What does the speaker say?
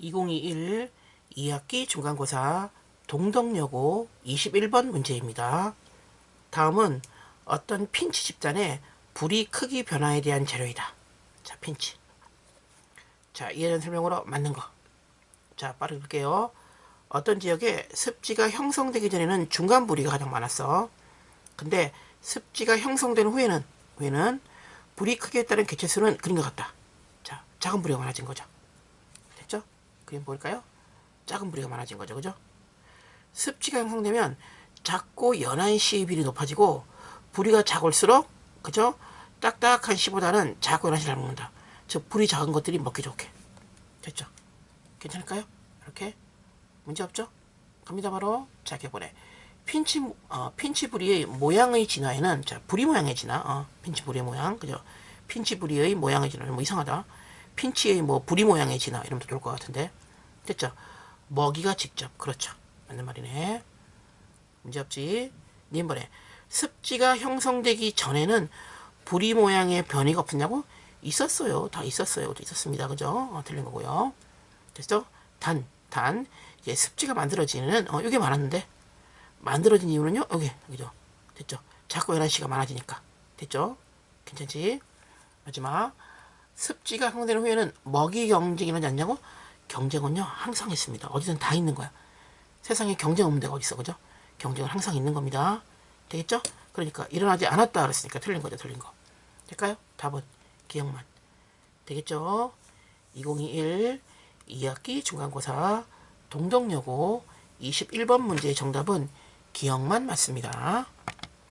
2021 2학기 중간고사 동덕여고 21번 문제입니다. 다음은 어떤 핀치 집단의 불이 크기 변화에 대한 재료이다. 자, 핀치. 자, 이해된 설명으로 맞는 거. 자, 빠르게 볼게요. 어떤 지역에 습지가 형성되기 전에는 중간 부리가 가장 많았어. 근데 습지가 형성된 후에는 후에는 불이 크기에 따른 개체수는 그림과 같다. 자, 작은 부리가 많아진 거죠. 그림 볼까요? 작은 부리가 많아진 거죠. 그죠? 습지가 형성되면 작고 연한 시의 비율이 높아지고 부리가 작을수록 그죠? 딱딱한 시보다는 작고 연한 시를 먹는다. 즉 불이 작은 것들이 먹기 좋게. 됐죠? 괜찮을까요? 이렇게 문제 없죠? 갑니다 바로 자 이렇게 보내. 핀치 어, 핀치 부리의 모양의 진화에는 자 부리 모양의 진화 어, 핀치 부리의 모양 그죠? 핀치 부리의 모양의 진화 뭐 이상하다. 핀치의 뭐 부리 모양의 진화 이러면 더 좋을 것 같은데 됐죠? 먹이가 직접 그렇죠 맞는 말이네. 문제 없지? 님번에 습지가 형성되기 전에는 부리 모양의 변이가 없었냐고? 있었어요. 다 있었어요. 있었습니다. 그죠? 어, 틀린 거고요. 됐죠? 단, 단, 이제 습지가 만들어지는, 어, 이게 많았는데, 만들어진 이유는요, 여기, 여기죠. 됐죠? 자꾸 11시가 많아지니까. 됐죠? 괜찮지? 마지막, 습지가 형성되는 후에는 먹이 경쟁이 일어나지 않냐고? 경쟁은요, 항상 있습니다. 어디든 다 있는 거야. 세상에 경쟁 없는 데가 어디 있어, 그죠? 경쟁은 항상 있는 겁니다. 되겠죠? 그러니까 일어나지 않았다 그랬으니까 틀린 거죠, 틀린 거. 될까요? 답은 기억만. 되겠죠? 2021 2학기 중간고사 동덕여고 21번 문제의 정답은 기억만 맞습니다.